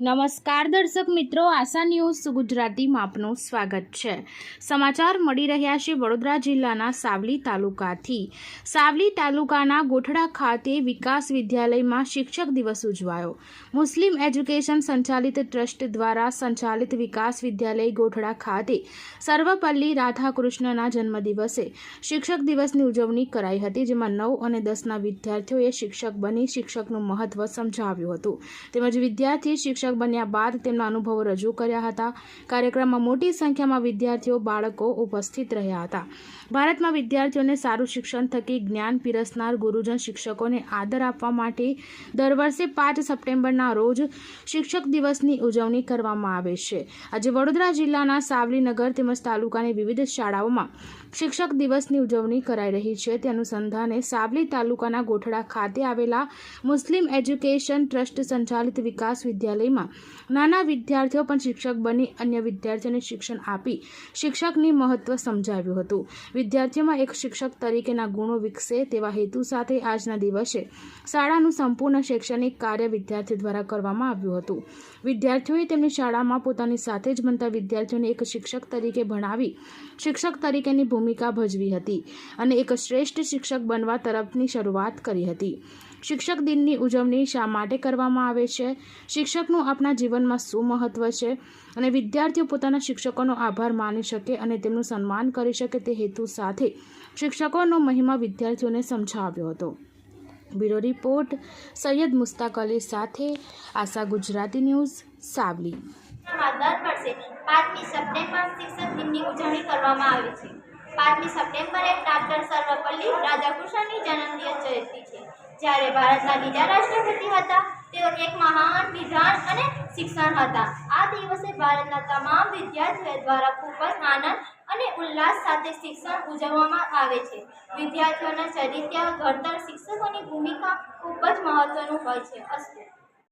નમસ્કાર દર્શક મિત્રો, આશા ન્યૂઝ ગુજરાતીમાં આપનું સ્વાગત છે. સમાચાર મળી રહ્યા છે વડોદરા જિલ્લાના સાવલી તાલુકાથી. સાવલી તાલુકાના ગોઠડા ખાતે વિકાસ વિદ્યાલયમાં શિક્ષક દિવસ ઉજવાયો. મુસ્લિમ એજ્યુકેશન સંચાલિત ટ્રસ્ટ દ્વારા સંચાલિત વિકાસ વિદ્યાલય ગોઠડા ખાતે સર્વપલ્લી રાધાકૃષ્ણના જન્મદિવસે શિક્ષક દિવસની ઉજવણી કરાઈ હતી, જેમાં નવ અને દસના વિદ્યાર્થીઓએ શિક્ષક બની શિક્ષકનું મહત્વ સમજાવ્યું હતું. તેમજ વિદ્યાર્થી શિક્ષક બન્યા બાદ તેમના અનુભવો રજૂ કર્યા હતા. કાર્યક્રમમાં મોટી સંખ્યામાં વિદ્યાર્થીઓ, બાળકો ઉપસ્થિત રહ્યા હતા. ભારતમાં વિદ્યાર્થીઓને સારું શિક્ષણ થકી જ્ઞાન પીરસનાર ગુરુજન શિક્ષકોને આદર આપવા માટે દર વર્ષે પાંચ સપ્ટેમ્બરના રોજ શિક્ષક દિવસની ઉજવણી કરવામાં આવે છે. આજે વડોદરા જિલ્લાના સાવલીનગર તેમજ તાલુકાની વિવિધ શાળાઓમાં શિક્ષક દિવસની ઉજવણી કરાઈ રહી છે. તે અનુસંધાને સાવલી તાલુકાના ગોઠડા ખાતે આવેલા મુસ્લિમ એજ્યુકેશન ટ્રસ્ટ સંચાલિત વિકાસ વિદ્યાલયમાં નાના વિદ્યાર્થીઓ પણ શિક્ષક બની અન્ય વિદ્યાર્થીઓને શિક્ષણ આપી શિક્ષકની મહત્વ સમજાવ્યું હતું. વિદ્યાર્થીઓમાં એક શિક્ષક તરીકેના ગુણો વિકસે તેવા હેતુ સાથે આજના દિવસે શાળાનું સંપૂર્ણ શૈક્ષણિક કાર્ય વિદ્યાર્થીઓ દ્વારા કરવામાં આવ્યું હતું. વિદ્યાર્થીઓએ તેમની શાળામાં પોતાની સાથે જ બનતા વિદ્યાર્થીઓને એક શિક્ષક તરીકે ભણાવી શિક્ષક તરીકેની ભૂમિકા ભજવી હતી અને એક શ્રેષ્ઠ શિક્ષક બનવા તરફની શરૂઆત કરી હતી. શિક્ષક દિનની ઉજવણી શા માટે કરવામાં આવે છે? શિક્ષકનું આપણા જીવનમાં શું મહત્વ છે? અને વિદ્યાર્થીઓ પોતાના શિક્ષકોનો આભાર માની શકે અને તેમનું સન્માન કરી શકે તે હેતુ સાથે શિક્ષકોનો મહિમા વિદ્યાર્થીઓને સમજાવ્યો હતો. બ્યુરો રિપોર્ટ, સૈયદ મુસ્તાક અલી સાથે આશા ગુજરાતી ન્યૂઝ, સાવલી. દર વર્ષે પાંચમી સપ્ટેમ્બર શિક્ષક દિનની ઉજવણી કરવામાં આવે છે. પાંચમી સપ્ટેમ્બરે ડાક્ટર સર્વપલ્લી રાધાકૃષ્ણની જન્મદિવસ જયંતિ છે. જ્યારે ભારતના બીજા રાષ્ટ્રપતિ હતા, તેઓ એક મહાન વિધાન અને શિક્ષણ હતા. આ દિવસે ભારતના તમામ વિદ્યાર્થીઓ દ્વારા ખૂબ જ આનંદ અને ઉલ્લાસ સાથે શિક્ષણ ઉજવવામાં આવે છે. વિદ્યાર્થીઓના ચરિત્ર, ઘડતર શિક્ષકોની ભૂમિકા ખૂબ જ મહત્વનું હોય છે. અસ્તુ